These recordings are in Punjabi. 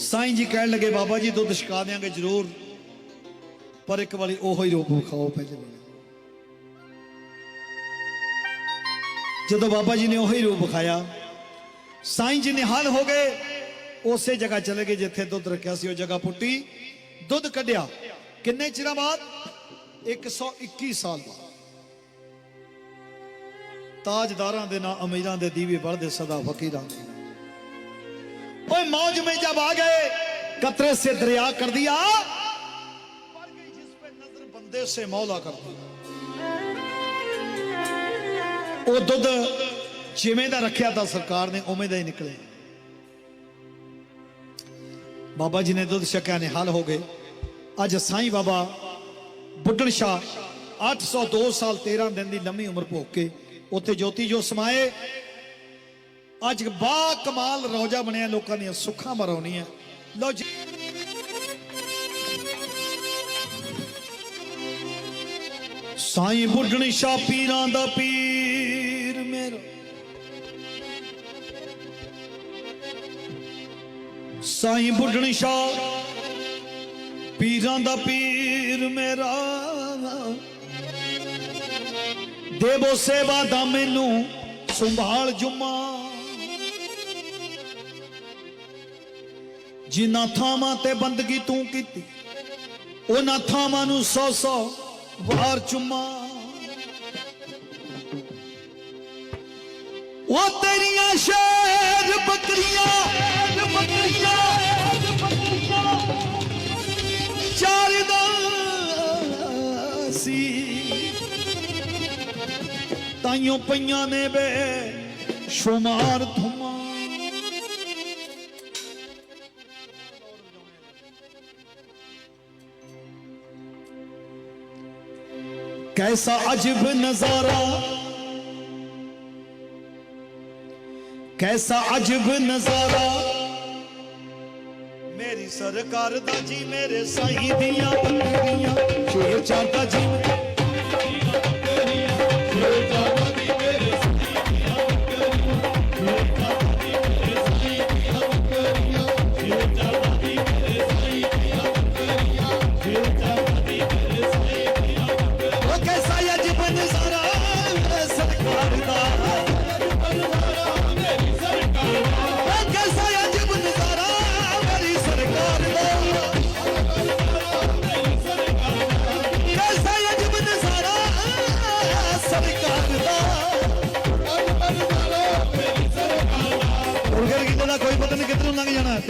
ਸਾਈਂ ਜੀ ਕਹਿਣ ਲੱਗੇ, ਬਾਬਾ ਜੀ, ਦੁੱਧ ਛਕਾ ਦਿਆਂਗੇ ਜ਼ਰੂਰ। ਪਰ ਇੱਕ ਵਾਰੀ ਉਹੋ ਹੀ ਰੂਪ ਵਿਖਾਓ ਪਹਿਲੇ ਮੈਨੂੰ ਜਦੋਂ ਬਾਬਾ ਜੀ ਨੇ ਉਹੀ ਰੂਪ ਵਿਖਾਇਆ ਸਾਈਂ ਜੀ ਨਿਹਾਲ ਹੋ ਗਏ, ਉਸੇ ਜਗ੍ਹਾ ਚਲੇ ਗਏ ਜਿੱਥੇ ਦੁੱਧ ਰੱਖਿਆ ਸੀ, ਉਹ ਜਗ੍ਹਾ ਪੁੱਟੀ, ਦੁੱਧ ਕੱਢਿਆ। ਕਿੰਨੇ ਚਿਰਾਂ ਬਾਅਦ? 121 ਸਾਲ ਬਾਅਦ। ਤਾਜਦਾਰਾਂ ਦੇ ਨਾਂ ਅਮੀਰਾਂ ਦੇ ਦੀਵੇ ਬਲਦੇ ਸਦਾ ਫਕੀਰਾਂ ਦੇ ओए मौज में जब आ गए कतरे से दरिया कर दिया पड़ गई जिस पे नजर बंदे से मौला कर दिया ਉਹ ਦੁੱਧ ਜਿਵੇਂ ਦਾ ਰੱਖਿਆ ਤਾਂ ਸਰਕਾਰ ਨੇ ਉਵੇਂ ਦਾ ਹੀ ਨਿਕਲੇ ਬਾਬਾ ਜੀ ਨੇ ਦੁੱਧ ਛਕਿਆ ਨੇ ਹੱਲ ਹੋ ਗਏ ਅੱਜ ਸਾਈਂ ਬਾਬਾ ਬੁੱਢਣ ਸ਼ਾਹ 802 ਸਾਲ 13 ਦਿਨ ਦੀ ਲੰਮੀ ਉਮਰ ਭੋਗ ਕੇ ਉੱਥੇ ਜੋਤੀ ਜੋ ਸਮਾਏ ਅੱਜ ਬਾ ਕਮਾਲ ਰੌਜਾ ਬਣਿਆ ਲੋਕਾਂ ਦੀਆਂ ਸੁੱਖਾਂ ਮਰਾਉਣੀਆਂ ਲਓ ਜੀ। ਸਾਈਂ ਬੁੱਢਣ ਸ਼ਾ ਪੀਰਾਂ ਦਾ ਪੀਰ ਮੇਰਾ। ਸਾਈਂ ਬੁੱਢਣੀ ਸ਼ਾ ਪੀਰਾਂ ਦਾ ਪੀਰ ਮੇਰਾ। ਦੇਵੋ ਸੇਵਾ ਦਾ ਮੈਨੂੰ ਸੰਭਾਲ ਜੁਮਾ। ਜਿਨ੍ਹਾਂ ਥਾਵਾਂ ਤੇ ਬੰਦਗੀ ਤੂੰ ਕੀਤੀ, ਉਹਨਾਂ ਥਾਵਾਂ ਨੂੰ ਸੌ ਸੌ ਵਾਰ ਚੁੰਮਾ। ਉਹ ਤੇਰੀਆਂ ਸ਼ੇਰ ਬੱਕਰੀਆਂ ਬੱਕਰੀਆਂ ਚਾਰਦਾ ਸੀ। ਤਾਈਓ ਪਈਆਂ ਨੇ ਬੇ ਸ਼ੁਮਾਰ ਧੁਮਾ। कैसा अजब नजारा कैसा अजब नजारा मेरी सरकार दा जी मेरे साईं दियां बकरियां शेर चाहता जी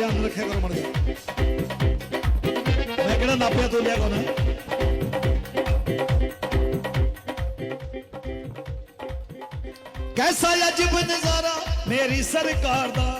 ਧਿਆਨ ਰੱਖਿਆ ਕਰੋ ਮੜੇ ਮੈਂ ਕਿਹੜਾ ਨਾਪਿਆ ਤੋਲਿਆ ਕੋਨਾ ਕੈਸਾ ਅਜੀਬ ਨਜ਼ਾਰਾ ਮੇਰੀ ਸਰਕਾਰ ਦਾ।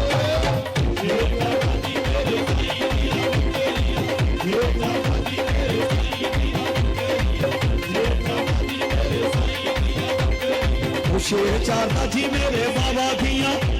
ਚਾਰਦਾ ਜੀ ਮੇਰੇ ਬਾਬਾ ਦੀਆਂ।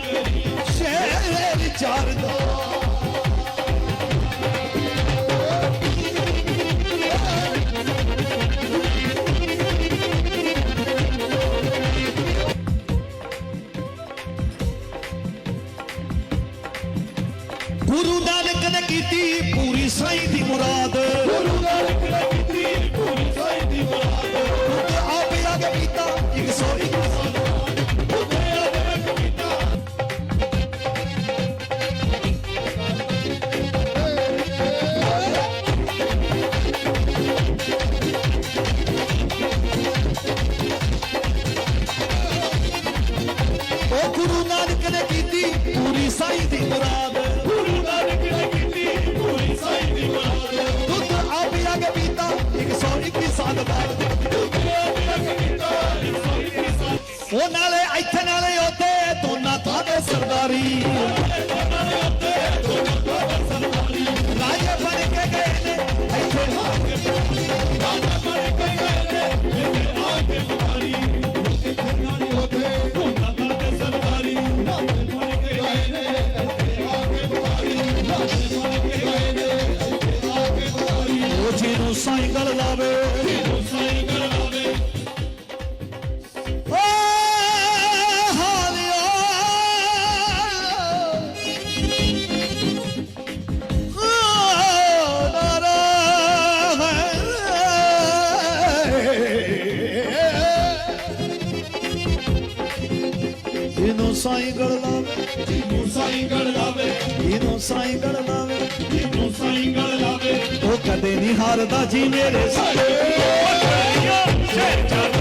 ਉਹ ਜਿਹਨੂੰ ਸਾਈਕਲ ਲਾਵੇ ਓ ਹਾਲਿਆ ਓ ਨਾਰਾ ਹੈ ਇਹਨੂੰ ਸਾਈਕਲ ਲਾਵੇ ਇਹਨੂੰ ਸਾਈਕਲ ਲਾਵੇ ਉਹ ਕਦੇ ਨਹੀਂ ਹਾਰਦਾ ਜੀ ਮੇਰੇ ਸਾਰੇ। ਉਹ